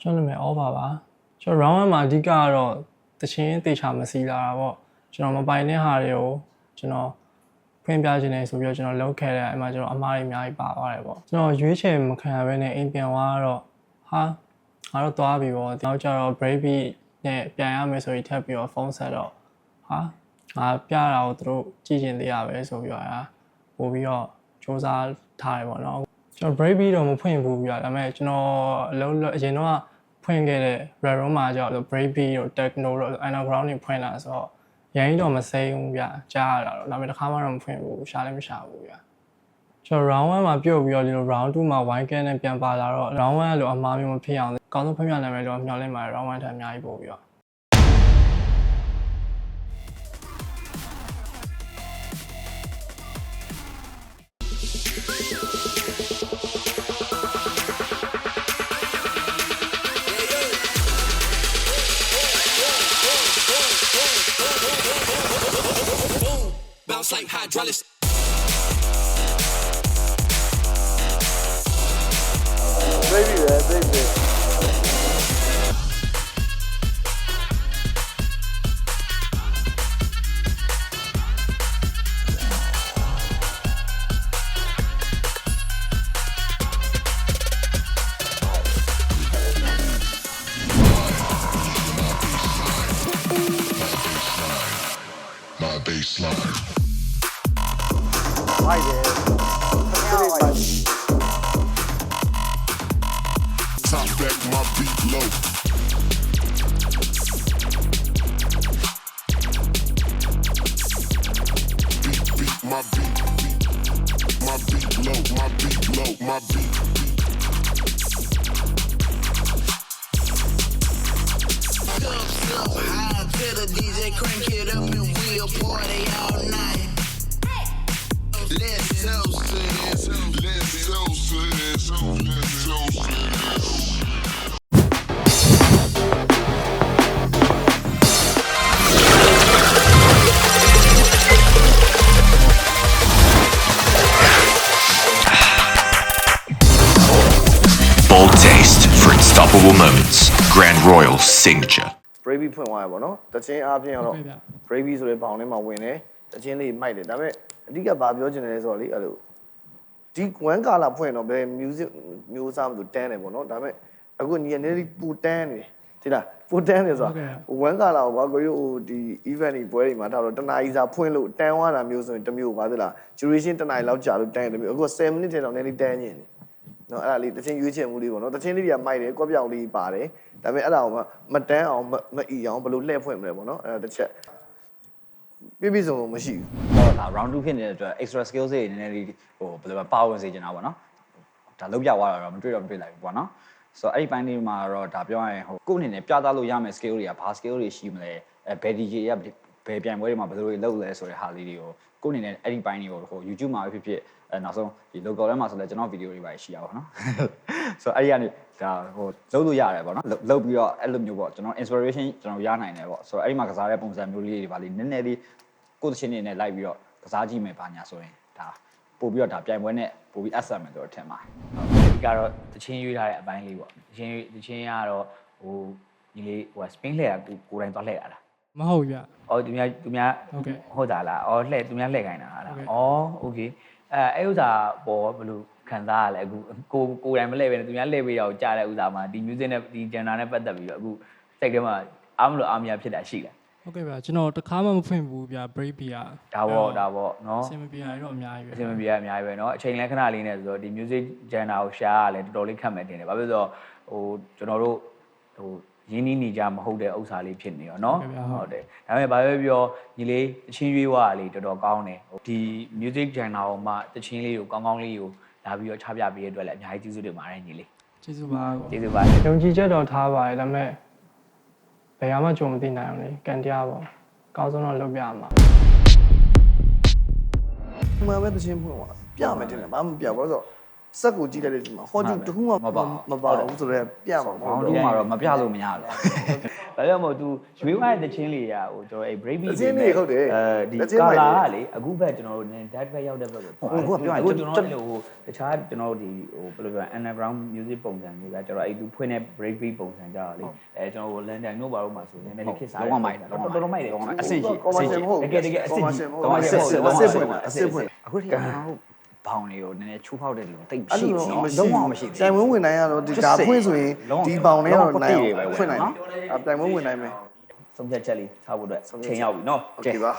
ကျွန်တော်နာမည် offer ပါကျွန်တော် round 1မှာအဓိကကတော့တချင်းတေချာမစီလာတာပေါ့ကျွန်တော်မပိုင်တဲ့ဟာတွေကိုကျွန်တော်ဖွင့်ပြခြင်းနေဆိုပြီးတော့ကျွန်တော်လုပ်ခဲ့တဲ့အဲ့မှာကျွန်တော်အမားတွေအများကြီးပါသွားတယ်ပေါ့ကျွန်တော်ရွေးချယ်မခံရဘဲနဲ့အိမ်ပြန်သွားတော့ဟာငါတော့သွားပြီပေါ့နောက်ကျတော့ brave beat နဲ့ပြန်ရမယ်ဆိုပြီးထပ်ပြီးတော့ဖုန်းဆက်တော့ဟာငါပြတာကိုသူတို့ကြည့်ကျင်သေးရပဲဆိုပြီးတော့အာပို့ပြီးတော့စူးစမ်းထားတယ်ပေါ့နော်ကျွန်တော် brave beat တော့မဖွင့်ဘူးပြဒါပေမဲ့ကျွန်တော်အလုံးလုံးအရင်တော့ ဖွင့်ခဲ့တဲ့ red room မှာကြောက်လို့ brave beat တို့ techno တို့ underground တွေဖွင့်လာဆိုတော့ရိုင်းတော့မစိမ်းဘူးဗျကြားရတာတော့ဒါပေမဲ့တစ်ခါမှတော့မဖွင့်ဘူးရှားလည်းမရှာဘူးဗျကျွန်တော် round 1မှာပြုတ်ပြီးတော့ဒီလို round 2မှာ wine can နဲ့ပြန်ပါလာတော့ round 1လို့အမှားမျိုးမဖြစ်အောင်အကောင်းဆုံးဖွင့်ပြနိုင်မယ်လို့မျှော်လင့်ပါတယ် round 1ထက်အများကြီးပို့ပြီးတော့ Bounce like hydraulics. baby ပဲ baby my baseline. I Top back my beat low. Beat, beat, my beat, beat, my beat low, my beat low, my beat. So the DJ, crank it up and we'll party out. Bold taste for unstoppable moments. Grand Royal signature. brave ဖွင့်သွားရပါတော့တချင်းအားဖြင့်ကတော့ဟုတ်ကဲ့ဗျ brave ဆိုတဲ့ဘောင်ထဲမှာဝင်တယ်တချင်းလေးမိုက်တယ်ဒါပေမဲ့အဓိကဘာပြောချင်တယ်လဲဆိုတော့လေအဲ့လိုဒီဝမ်ကာလာဖွင့်တော့ဘယ် music မျိုးစားမလို့တန်းတယ်ပေါ့နော်ဒါပေမဲ့အခုညီအနေလေးပူတန်းနေတယ်ဒီလားပူတန်းနေဆိုဟုတ်ကဲ့တော့ဝမ်ကာလာကိုဘာကိုရိုဟိုဒီ event တွေပွဲတွေမှာထားတော့တနားကြီးစာဖွင့်လို့တန်းသွားတာမျိုးဆိုရင်တစ်မျိုးပါသလား duration တနားကြီးလောက်ကြာလို့တန်းတယ်တစ်မျိုးအခု7 minute တောင်နည်းနည်းတန်းညင်တယ် နော်အဲ့ဒါလေးတချင်းရွေးချယ်မှုလေးပေါ့နော်တချင်းလေးတွေကမိုက်တယ်ကွက်ပြောင်လေးပါတယ်ဒါပေမဲ့အဲ့ဒါကိုမမတန်းအောင်မမအီအောင်ဘယ်လိုလှည့်ဖွင့်မလဲပေါ့နော်အဲ့ဒါတစ်ချက်ပြည့်ပြည့်စုံစုံမရှိဘူးတော့ဒါ round 2ဖြစ်နေတဲ့အတွက် extra skills တွေနည်းနည်းလေးဟိုဘယ်လိုပဲပါဝင်စေချင်တာပေါ့နော်ဒါလုံးပြသွားတာတော့မတွေ့တော့မတွေ့လိုက်ဘူးပေါ့နော်ဆိုတော့အဲ့ဒီပိုင်းလေးမှာတော့ဒါပြောရရင်ဟိုကိုယ့်အနေနဲ့ပြသလို့ရမယ့် skill တွေကဘာ skill တွေရှိမလဲအဲဘယ် DJ ရ ဘယ်ပြိုင်ပွဲတွေမှာဘယ်လိုတွေလုပ်လဲဆိုတဲ့ဟာလေးတွေကိုကိုယ့်အနေနဲ့အဲ့ဒီပိုင်းတွေကိုဟို YouTube မှာပဲဖြစ်ဖြစ်အဲနောက်ဆုံးဒီ local ထဲမှာဆိုလဲကျွန်တော်ဗီဒီယိုတွေပါရှိရပါတော့နော်ဆိုတော့အဲ့ဒီကနေဒါဟိုလုပ်လို့ရတယ်ပေါ့နော်လုပ်လုပ်ပြီးတော့အဲ့လိုမျိုးပေါ့ကျွန်တော် inspiration ကျွန်တော်ရနိုင်တယ်ပေါ့ဆိုတော့အဲ့ဒီမှာကစားတဲ့ပုံစံမျိုးလေးတွေပါလေးနည်းနည်းလေးကိုယ့်သချင်းနေနဲ့လိုက်ပြီးတော့ကစားကြည့်မယ်ပါညာဆိုရင်ဒါပို့ပြီးတော့ဒါပြိုင်ပွဲနဲ့ပို့ပြီးအဆက်မယ်ဆိုတော့ထင်ပါတယ်ဒီကတော့တချင်းရွေးထားတဲ့အပိုင်းလေးပေါ့တချင်းရွေးတချင်းကတော့ဟိုဒီလေးဟိုစပင်းလှည့်တာကိုကိုယ်တိုင်သွားလှည့်ရတာ မဟုတ်ဗျ အော်သူများသူများ ဟုတ်ကဲ့ ဟုတ်တာလားအော်လှည့်သူများလှည့်ခိုင်းတာဟာလား ဟုတ်ကဲ့ အော်โอเคအဲအဲ့ဥစားပေါ်ဘယ်လိုခံစားရလဲအခုကိုကိုယ်တိုင်မလှည့်ပဲနဲ့သူများလှည့်ပေးတော့ကြားတဲ့ဥစားမှာဒီ music နဲ့ဒီ genre နဲ့ပတ်သက်ပြီးတော့အခုစိတ်ထဲမှာအားမလို့အားမရဖြစ်တာရှိလား ဟုတ်ကဲ့ဗျကျွန်တော်တစ်ခါမှမဖွင့်ဘူးဗျ brave beat อ่ะ ဒါပေါ့ဒါပေါ့နော် အဆင်မပြေရတော့အများကြီးပဲ အဆင်မပြေရအများကြီးပဲเนาะအချိန်လဲခဏလေးနဲ့ဆိုတော့ဒီ music genre ကိုရှားရလဲတော်တော်လေးခက်မယ်တင်တယ်ဘာဖြစ်လို့လဲဆိုတော့ဟိုကျွန်တော်တို့ဟို ရင်းနှီးနေကြမဟုတ်တဲ့ဥစ္စာလေးဖြစ်နေရောเนาะဟုတ်တယ်ဒါပေမဲ့ဘာပဲပြောညီလေးတချင်းရွေးဝါလေးတော်တော်ကောင်းတယ်ဒီ music genre ကိုမှတချင်းလေးကိုကောင်းကောင်းလေးကိုလာပြီးတော့ချပြပေးရတဲ့အတွက်လည်းအများကြီးကျေးဇူးတင်ပါတယ်ညီလေး ကျေးဇူးပါ ကျေးဇူးပါ ယုံကြည်ချက်တော့ထားပါတယ်ဒါပေမဲ့ဘယ်မှကြုံမသိနိုင်အောင်လေကန်တရားပေါ့အကောင်းဆုံးတော့လုပ်ပြရမှာ ဒီမှာပဲတချင်းဖွင့်သွားပြမယ်တင်တယ်ဘာမှမပြဘူးဆိုတော့ စက်ကိုကြည့်လိုက်တဲ့ဒီမှာဟောကျူတခုမှမပါဘူးဆိုတော့ပြမှာမဘောဟုတ်င်းတော့တူမှာတော့မပြလို့မရတော့ဘာကြောင့်မို့ तू ရွေးသွားတဲ့တချင်းလေးရာဟိုကျွန်တော်အဲ့ break beat တချင်းလေးဟုတ်တယ်အဲဒီတချင်းမိုက်တယ် color ကလေအခုဘက်ကျွန်တော်တို့နည်း dead back ရောက်တဲ့ဘက်ကိုဟုတ်အခုကပြောရရင်အခုကျွကျွန်န်တော်တော်တို့ဟိုတခြားကျွန်တော်တို့ဒီဟိုဘယ်လိုပြော underground music ပုံစံမျိုးကကျွန်တော်အဲ့ तू ဖွင့်တဲ့ break beat ပုံစံကြတော့လေအဲကျွန်တော်ဟို London တို့ဘာလို့မှဆိုနည်းနည်းလေးခစ်စားလုံးဝမိုက်တယ်တော်တော်မိုက်တယ်လုံးဝမိုက်အဆင့်ကြီးကောမဆယ်မဟုတ်တကယ်တကယ်အစစ်ကြီးကောမဆယ်မဟုတ်လုံးဝအအစစ်စစ်ဖွဖွင့်င့်အစစ်ဖွင့်အခုထိကျွန်တော် ဘောင်တွေကိုနည်းနည်းချိုးဖောက်တဲ့လူတိတ် အဲ့ ရှိ လို ဘူး တော့ နော်လုံးဝမရှိဘူး တိုင်ဝင်းဝင်နိုင်ရတော့ဒီဒါဖွင့်ဆိုရင်ဒီပေါင်လေးကတော့နိုင်အောင်ဖွင့်နိုင်တယ်တိုင်ဝင်းဝင်နိုင်မယ် ဆုံးဖြတ်ချက်လေးထားဖို့အတွက်ချိန်ရောက်ပြီနော် โอเคပါ